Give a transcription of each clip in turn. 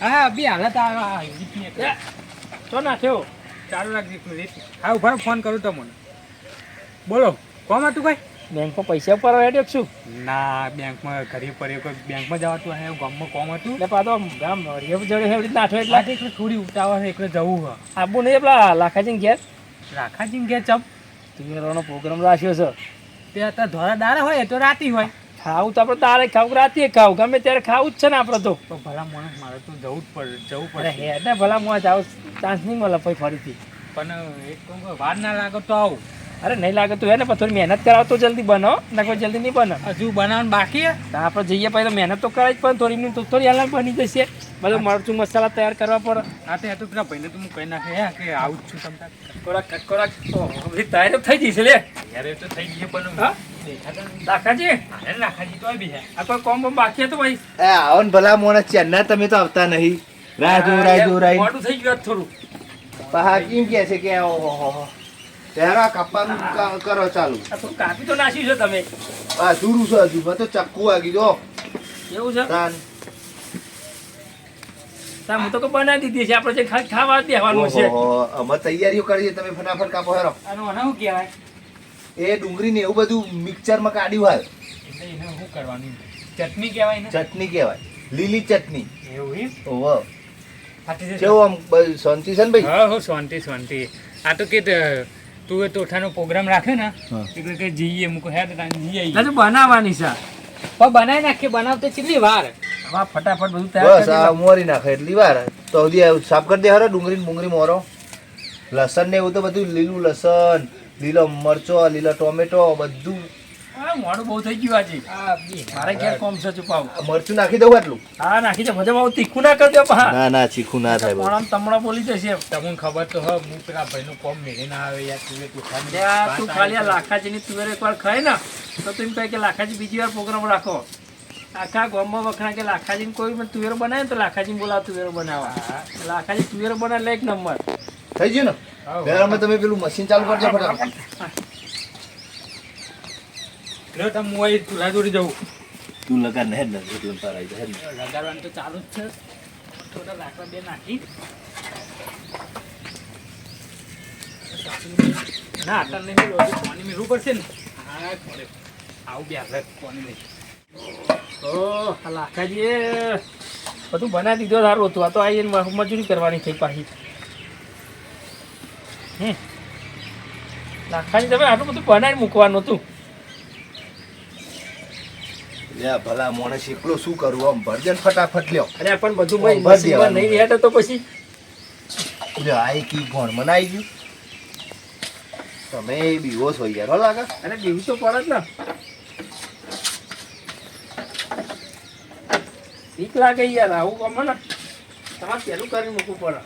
હા બી હાલત આ તો નાખ્યો ચાલુ રાખજો મિનિટ. હા ઊભા ફોન કરું તમને. બોલો કોમ હતું ભાઈ બેંકમાં પૈસા ઉપર હેડ્યો છું ના બેંકમાં ઘરે કોઈ બેંકમાં જવાતું હે ગામમાં કોમ હતું? એટલે પાછો ગામ રેવ જોડે હેવડી નાઠો એટલે. એટલે થોડી ઉતાવળ છે એટલે જવું હે આબુ નહીં પેલા લાખાજી ઘેર? રાખાજી ઘેર ચપ તુવેરોનો પ્રોગ્રામ રાખ્યો છે. તે અત્યારે ધોરા દારા હોય તો રાતી હોય. ખાવું તો આપણે તારે ખાવું રાતે ખાવું. ગમે ત્યારે ખાવું જ છે ને આપણે તો. ભલા માણસ મારે તો જવું જ પડે જવું પડે હે ને ભલા માણસ આવો ચાન્સ નહીં મળે પછી ફરીથી. પણ એક વાર ના લાગે તો આવું. અરે નહીં લાગે તો હે ને થોડી મહેનત કરાવ તો જલ્દી બનો. ના કોઈ જલ્દી નહીં બને. હજુ બનાવવાનું બાકી આપણે જઈએ પહેલાં મહેનત તો કરાય જ પણ થોડી તો થોડી હાલ બની જશે. બધું મરચું મસાલા તૈયાર કરવા પડે. હા તો તો પેલા ભાઈને તો હું કહી નાખે હે કે આવું જ છું તમને થોડાક કટકોરાક તો થઈ જશે લે. યાર એ તો થઈ ગયું પણ હા? દેખાતા લાખાજી અરે બી આ કોઈ કોમ બોમ બાકી હતું ભાઈ? એ આવો ને ભલા મોણસ ચેન્નઈ તમે તો આવતા નહીં. રાહ જો રાહ જો રાહ મોડું થઈ ગયું થોડું. પહા કેમ કે છે કે ઓહો તેરા કાપવાનું કરો ચાલુ. કાપી તો નાસી છો તમે. આ જુરું છે હજુ. તો ચક્કુ વાગી જો એવું છે? તાન. હું તો બનાવી દીધી છે. આપણે જે ખાવા છે. અમે તૈયારીઓ કરીએ તમે ફટાફટ કાપો હેરો. આનું આને શું કહેવાય? એ ડુંગળી ને એવું બધું મિક્સરમાં કાઢ્યું હોય. એટલે એને શું કરવાનું? ચટણી કહેવાય ને? ચટણી કહેવાય. લીલી ચટણી. એવું ઓહો. ફાટી કેવું આમ શાંતિ છે ને ભાઈ? હા હો શાંતિ શાંતિ. આ તો કે તું એ તોઠાનો પ્રોગ્રામ રાખ્યો ને. એટલે કે જઈએ. મૂકો હેડ તાન જઈએ હજુ બનાવવાની છે. પણ બનાવી નાખીએ બનાવતે કેટલી વાર? હા ફટાફટ બધું તૈયાર. મોરી નાખે એટલી વાર. તો સાફ કરી દે હરો ડુંગળી ને બુંગળી મોરો લસણ ને એવું તો બધું લીલું લસણ લીલો મરચો લીલો ટોમેટો બધું. આ મોડું બહુ થઈ ગયું આજે. મારે ક્યાં કોમ છે છુપાવ આ મરચું નાખી દઉં આટલું હા નાખી દે. મજા બહુ તીખું ના કરજો ના ના ચીખું ના થાય તમણો બોલી જશે તમને ખબર તો હ હું પેલા ભાઈનું કોમ મેળે ના આવે યાર તું તું ખાલી આ લાખાજીની તુવેર એકવાર ખાય ને તો તું એમ કહે કે લાખાજી બીજી વાર પ્રોગ્રામ રાખો. આખા ગામમાં વખણા કે લાખાજીને કોઈ પણ તુવેરો બનાવે ને તો લાખાજીને બોલાવ તુવેરો બનાવવા. લાખાજી તુવેરો બનાવે એટલે એક નંબર. થઈ ગયું ને. પહેલામાં તમે પેલું મશીન ચાલુ કરજો ફટાફટ. તમે હું અહીં ચૂલા જોડી જવું તું લગા ને ને એટલે પરાઈ જાય લગાડવાનું તો ચાલુ જ છે. થોડા લાકડા બે નાખી. ના આટલા નહીં પાણી મેળવું પડશે ને? હા પડે. આવું બે હાલે પાણી નહીં ઓ લાખાજી બધું બનાવી દીધો સારું હતું. આ તો આવીને મજૂરી કરવાની થઈ પાછી. લાખાજી તમે આટલું બધું બનાવી મૂકવાનું હતું. લે ભલા મોણસ એકલો શું કરું? આમ ભરજન ફટાફટ લ્યો. અરે પણ બધું ભાઈ ભર નહીં હેઠ તો પછી? લે આ એક ઈ ભણ મને આવી ગયું. તમે બીવો હોય યાર લાગે? અરે બીવું તો પડે જ ને. બીક લાગે યાર આવું ગમે ને. તમારે પેલું કરી મૂકવું પડે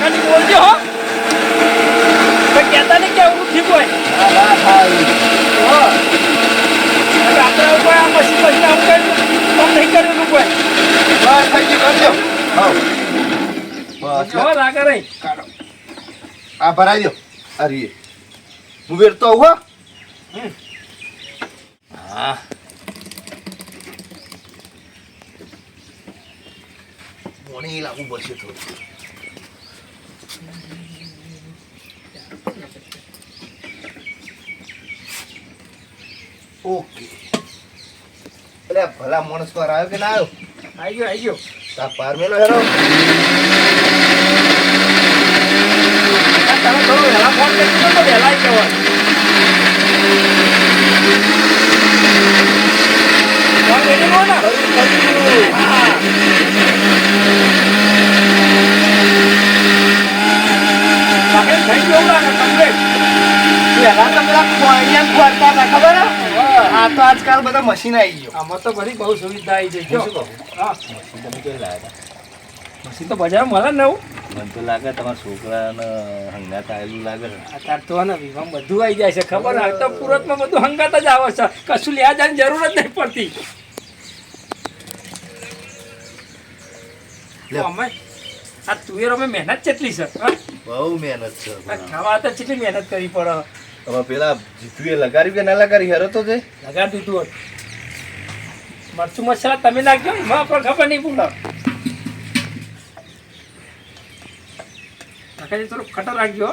કાંઈ બોલજો હો પણ કહેતા નહીં કે આવું ઠીક હોય હો. રાત્રે આવું કોઈ આ મશીન મશીન આવું કર્યું કામ નહીં કર્યું નું કોઈ બસ હવે લાગે નહીં આ ભરાઈ દો. રીએ. હું વેરતો આવું હો. હમ. હા. પાણી લાવવું પડશે થોડું. ઓકે. એટલે ભલા માણસ પર આવ્યો કે ના આવ્યો? આવી ગયો આવી ગયો. તાર પાર મેલો હેરો તમે થોડું વહેલા ફોન કરી તો વહેલા જવાય ફોન ready કરો ને? હા. થઈ ગયું લાગે complete. પહેલા તો પેલા કોઈડિયા ખોરતા હતા ખબર? આ તો આજકાલ બધા મશીન આવી ગયો. આમાં તો બધી બહુ સુવિધા આવી છે જો. હું શું કહું? હા. મશીન તમે કેવી લાવ્યા મશીન તો બજાર મળે ને એવું. મને તો લાગે તમારા છોકરાને હંગાત આવેલું લાગે અત્યારે તો ને વિવાહ બધું આવી જાય છે ખબર? ને તો સુરતમાં બધું હંગાત જ આવે છે. કશું લેવા જવાની જરૂર જ નહીં પડતી. લે. તો અમે આ તુવેર અમે મહેનત કેટલી છે? બહુ મહેનત છે. ખાવા તો કેટલી મહેનત કરવી પડે. હવે પેલા જીતુએ લગાડ્યું કે ના લગાડી? હેરો તો છે લગાડી દીધું હોત. મરચું મસાલા તમે નાખજો એમાં પણ ખબર નહીં પૂરો કાકાજી થોડું ખટર રાખજો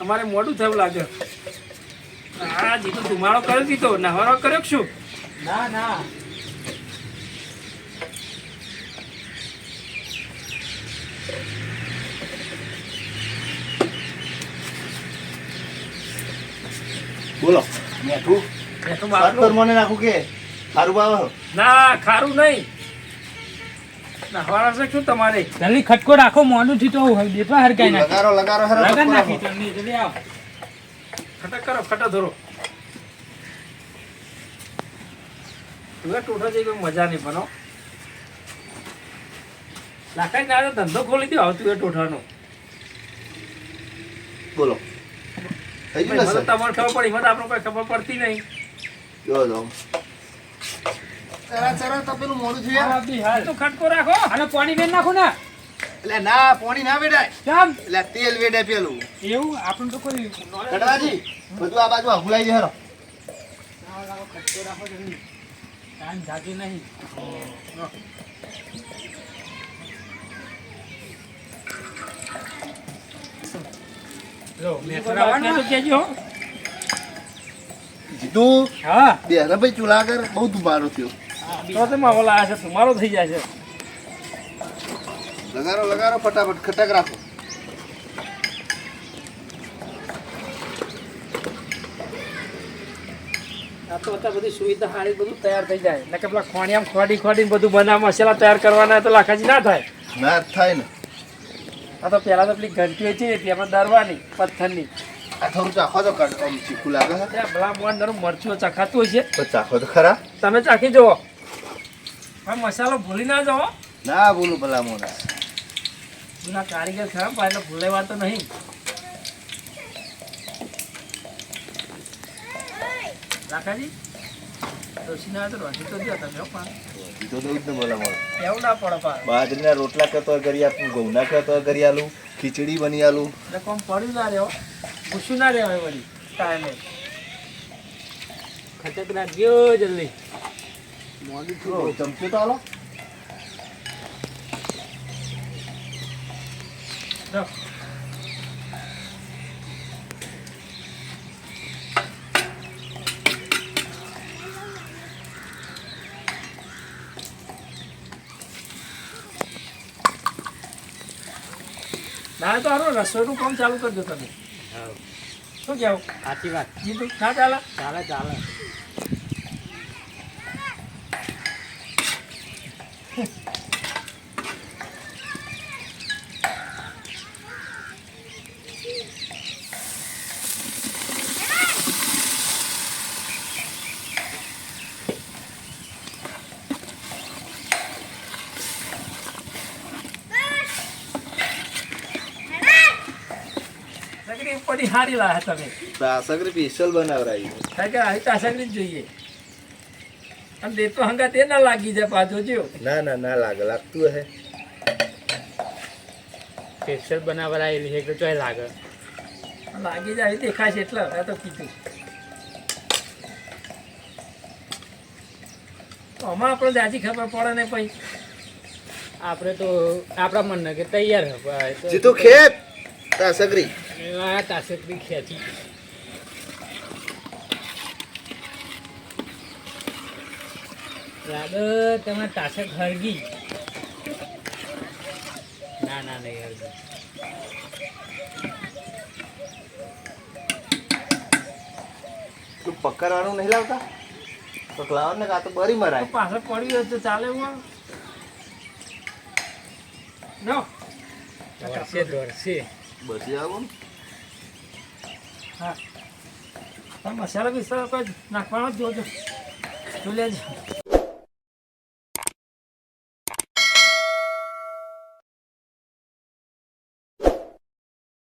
અમારે મોડું થયું લાગે. હા જીતો ધુમાડો કરી દીધો. નહારો કર્યો શું? ના ના. બોલો. મેઠું સાત બાપનું- મને નાખું કે? સારું ભાવ ના ખારું નહીં. નાખવાના છે શું તમારે? જલ્દી ખટકો રાખો મોનું થી તો હર હરકાઈ નાખો. લગારો લગારો હર લગન નાખી. જલ્દી જલ્દી આવો. ખટક કરો ખટક ધરો. તું ટોઠા જઈ કોઈ મજા નહીં બનો લાખાઈ ના ધંધો ખોલી દો આવતું એ ટોઠાનો બોલો. થઈ ગયું ખબર પડી મને આપણે કોઈ ખબર પડતી નહીં. જો જો. ચરા ચરા તપેલું મોડું. તો ખટકો રાખો. અને પાણી બેન નાખો ને. એટલે ના પાણી ના વેડાય. કેમ? એટલે તેલ વેડાય પેલું. એવું? આપણને તો કોઈ કડવાજી બધું આ બાજુ હગુલાઈ દે હેરો લાવો, લાવો, ખટકો રાખો ટાઈમ જાજો નહીં લો મેં કોઈ વાત નહીં તો કહેજો હો. જીતુ? હા. બે હરે ભાઈ ચૂલા કર બહુ દુબારો થયો. તો તમે ઓલા છે તમારો થઈ જાય છે. લગારો લગારો ફટાફટ ખટક રાખો. આ તો અત્યારે બધી સુવિધા સારી બધું તૈયાર થઈ જાય. એટલે કે પેલા ખોણિયામ ખોડી ખોડીને બધું બનાવ મસાલા તૈયાર કરવાના તો લાખાજી ના થાય. ના થાય ને. આ તો પહેલાં તો પેલી ઘંટી હતી ને તેમાં દરવાની પથ્થરની. આ થોડું ચાખો તો આમ ચીકું લાગે છે. ભલા મોણ નરું મરચું ચખાતું હોય છે. તો ચાખો તો ખરા. તમે ચાખી જુઓ. પણ મસાલો ભૂલી ના જાઓ ના બોલું ભલા મોના ના કારીગર ખરાબ પણ એટલે તો નહીં. લાખાજી બાજરીના રોટલા હોય કરી આપું ઘઉંના કરતો કરી આલું ખીચડી બની આલું. કોમ પડ્યું ના રહ્યો. પૂછ્યું ના રહેવાય વળી. ટાઈમે. ખટક ગયો જલ્દી. મોડું ચમચો તો આલો. ના તો હારું રસોઈનું કામ ચાલુ કરજો તમે. શું કહેવું? સાચી વાત. જીતું ના ચાલે? ચાલે ચાલે. પડી હારી લાયા તમે. સાસકરી સ્પેશિયલ બનાવરાઈ કારણ કે આવી તાસગડી જ જોઈએ. અને દેતો હંગા તે ના લાગી જાય પાછો જો ના ના ના લાગે લાગતું હે. સ્પેશિયલ બનાવવા આવેલી છે એટલે ચોય લાગે. લાગી જાય દેખાય છે એટલે આ તો કીધું. તો આમાં આપણે જાજી ખબર પડે ને પછી આપણે તો આપણા મનને કે તૈયાર હોય તો- જીતું ખેત સાસકરી આ તાસકડી ખેંચી લાગે તમે તાસક હરગી ના ના નહીં હરગી તું પકડવાનું નહીં લાવતા? તો ને કાં તો બરી મરાય. પાછળ પડ્યું હોય તો ચાલે એવું નો દોડશે દોડશે. બધી આવો ને. હા. મસાલા કોઈ નાખવાનો જ જોજો. જો લેજો.